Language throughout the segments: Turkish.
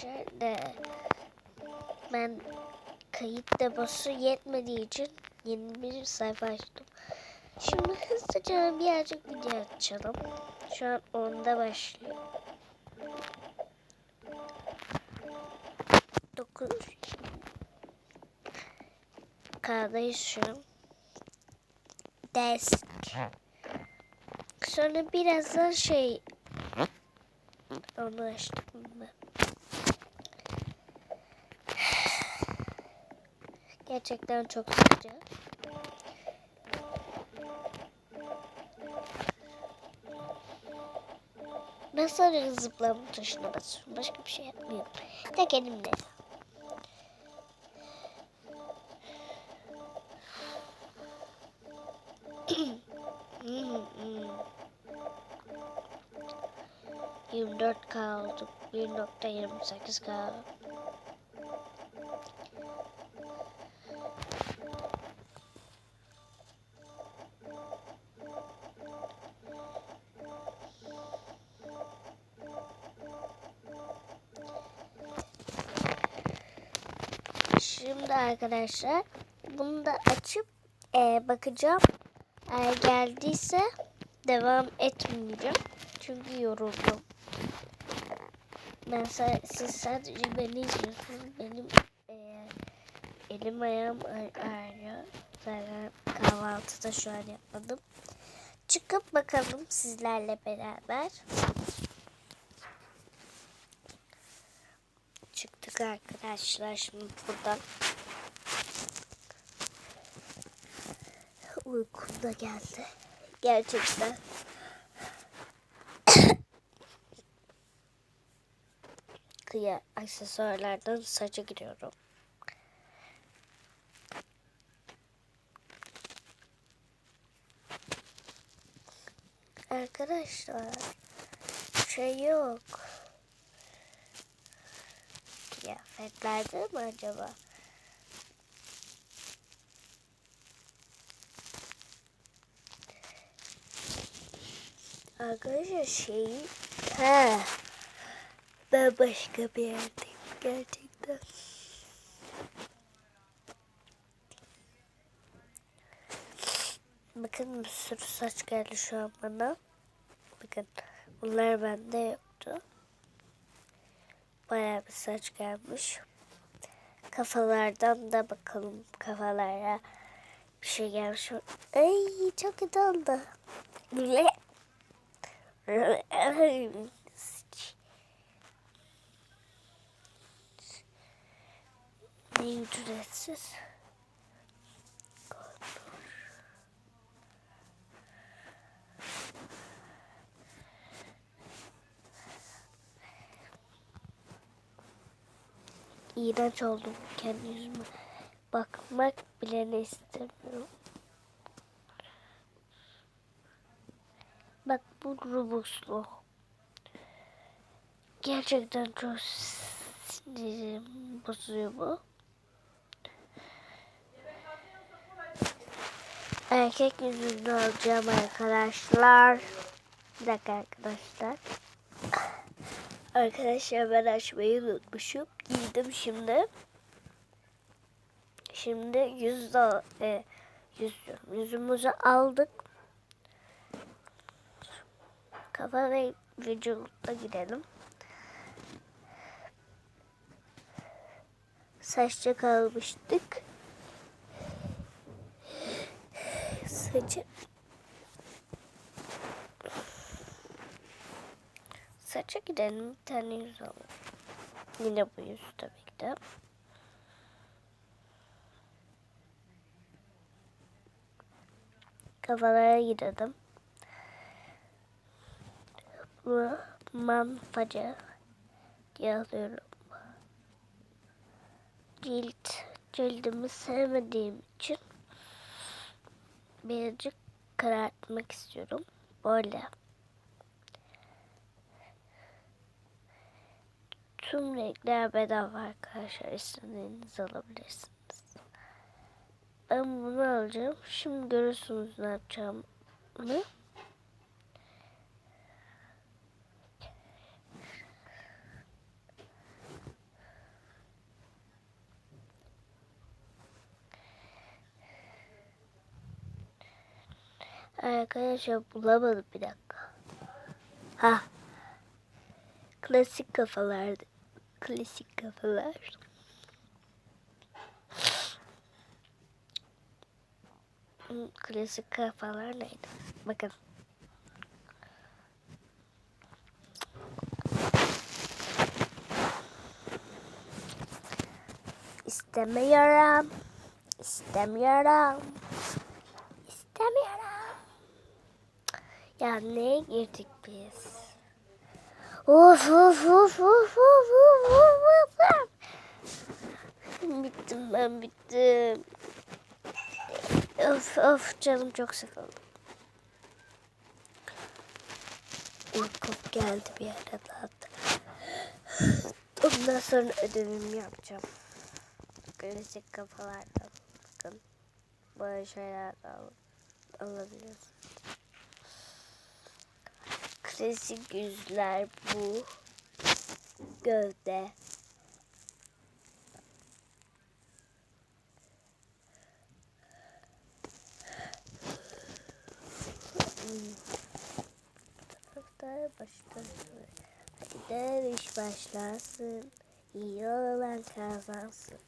Şöyle ben kayıt deposu yetmediği için yeni bir sayfa açtım. Şimdi hızlıca birazcık video açalım. Şu an onda başlıyor. 9 K'dayız şu an. Desk. Sonra birazdan şey onu açtım ben. Gerçekten çok sıcak. Ben sadece zıplama tuşuna basıyorum. Başka bir şey yapmıyorum. Tek elimle. Yirmi dört kaldı. Bir nokta yirmi sekiz kaldı. Arkadaşlar bunu da açıp e, bakacağım. Eğer geldiyse devam etmeyeceğim. Çünkü yoruldum. Ben siz sadece beni izliyorsunuz. Benim e, elim ayağım ağ- ağrıyor. Zaten kahvaltıda şu an yapmadım. Çıkıp bakalım sizlerle beraber. Çıktık arkadaşlar şimdi buradan. Uykum geldi. Gerçekten. Kıya aksesuarlardan saça giriyorum. Arkadaşlar şey yok. Kıyafetlerde mi acaba? Arkadaşlar şey he ben başka bir yerdeyim gerçekten. Bakın bir sürü saç geldi şu an bana. Bakın bunlar bende yoktu. Bayağı bir saç gelmiş. Kafalardan da bakalım kafalara bir şey gelmiş. mi? Ay çok kötü oldu. Ne ücretsiz. İğrenç oldum kendi yüzüme. Bakmak bile istemiyorum. Bak bu Robux'lu. Gerçekten çok sinirim bozuyor bu. Erkek yüzünü alacağım arkadaşlar. Bir dakika arkadaşlar. Arkadaşlar ben açmayı unutmuşum. Giydim şimdi. Şimdi yüz da, e, yüz, yüzümüzü aldık. Kafa ve vücutta girelim. Saçta kalmıştık. Saçı Saça gidelim. Bir tane yüz alalım. Yine bu yüz tabii ki de. Kafalara gidelim. Manfacı yazıyorum. Cilt, cildimi sevmediğim için birazcık karartmak istiyorum. Böyle. Tüm renkler bedava arkadaşlar. İstediğinizi alabilirsiniz. Ben bunu alacağım. Şimdi görürsünüz ne yapacağımı. Arkadaşlar bulamadım bir dakika. Ha. Klasik kafalardı. Klasik kafalar. Hmm, Klasik kafalar neydi? Bakın. İstemiyorum. İstemiyorum. Ya neye girdik biz? Of of of of of of of of. Bittim ben bittim. Of of canım çok sıkıldı. Uykum geldi bir ara zaten. Ondan sonra ödevimi yapacağım. Klasik kafalardan bakın. Böyle şeyler de al alabiliyorsun. Klasik yüzler bu. Gövde. Taraftar başlasın. Hadi dövüş başlasın. İyi olan kazansın.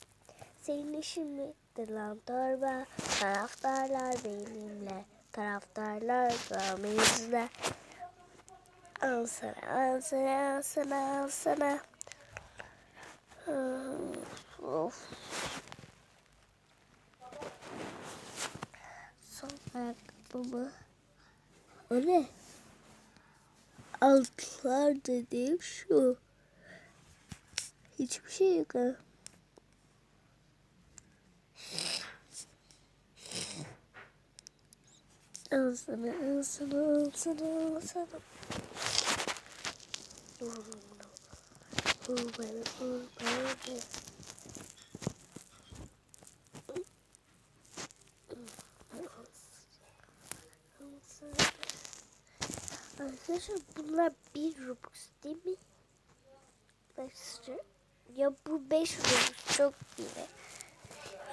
Senin işin bitti lan torba. Taraftarlar benimle. Taraftarlar gamizle. Al sana, al sana, al sana, al sana. Of. Son ayakkabımı. O ne? Altlar dediğim şu. Hiçbir şey yok. Al sana, al sana, al sana, al sana. Vur bana, vur bana, vur bana. Al sana. Arkadaşlar bunlar bir Robux değil mi? Arkadaşlar ya bu 5 Robux çok iyi.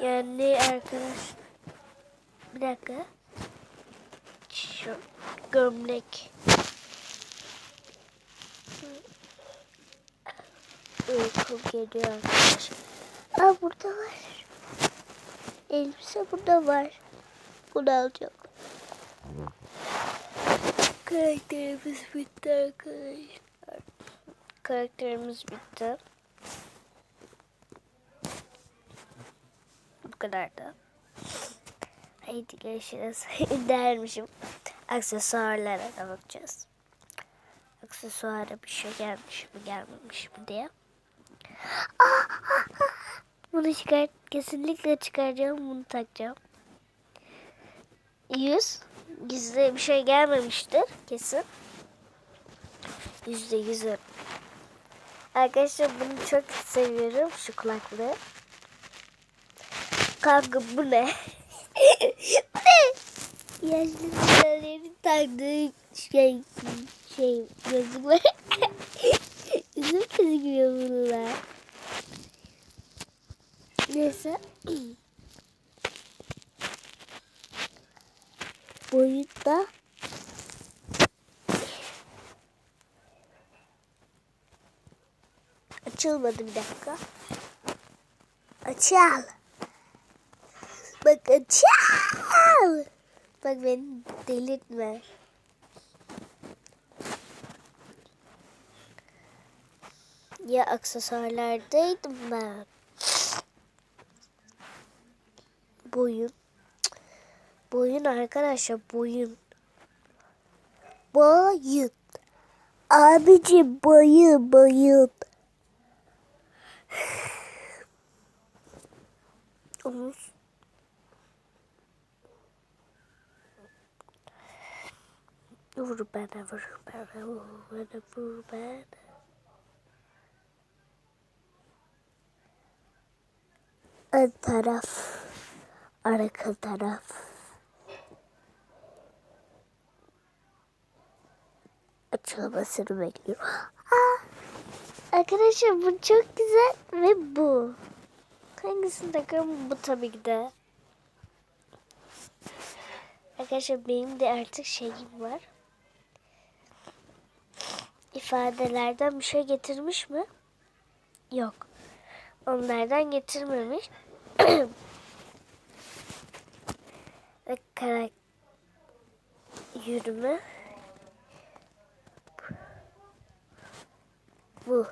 Yani arkadaş bir dakika. Şu gömlek. Uykum geliyor arkadaşlar. Aa burada var. Elbise burada var. Bunu alacağım. Karakterimiz bitti arkadaşlar. Karakterimiz bitti. Bu kadar da. Haydi görüşürüz. Dermişim. Aksesuarlara da bakacağız. Aksesuara bir şey gelmiş mi gelmemiş mi diye. Ah. Bunu çıkar, kesinlikle çıkaracağım. Bunu takacağım. Yüz. Yüzde bir şey gelmemiştir kesin. Yüzde yüzü. Arkadaşlar bunu çok seviyorum şu kulaklığı. Kanka bu ne? bu ne? Yaşlı sinirlerin taktığı şey şey gözükme. Yüzüm gözükmüyor bununla. Neyse. boyutta açılmadı bir dakika. Açıl. Bak açıl. Bak beni delirtme. Ya aksesuarlardaydım ben. Boyun. Boyun arkadaşlar boyun. Boyun. Abici boyun boyun. Omuz. Vur bana vur bana vur bana vur bana. Ön taraf. Arka taraf. açılmasını bekliyorum. Aa, arkadaşlar bu çok güzel ve bu. Hangisini takalım? Bu tabii ki de. Arkadaşlar benim de artık şeyim var. İfadelerden bir şey getirmiş mi? Yok. Onlardan getirmemiş. Ve karak yürüme. Bu.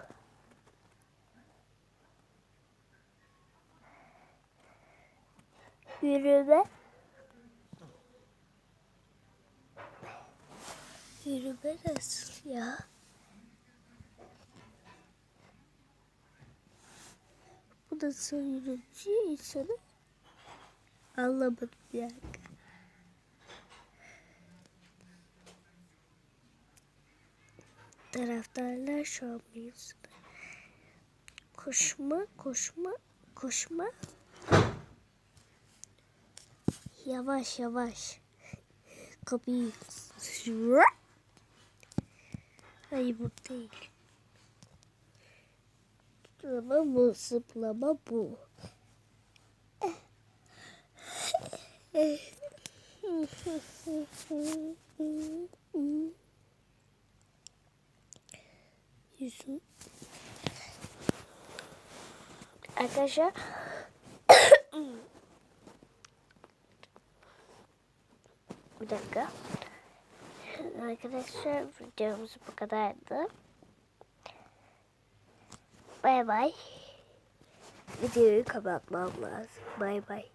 Yürüme. Yürüme nasıl ya? Nasıl yürütüyor insanı? Anlamadım dakika. Taraftarlar şu an mevzuda. Koşma, koşma, koşma. Yavaş yavaş. Kapıyı. Hayır bu değil. Zıplama bu, zıplama bu. Yüzüm. Arkadaşlar bir dakika. Arkadaşlar videomuz bu kadardı. Bay bay. Videoyu kapatmam lazım. Bay bay.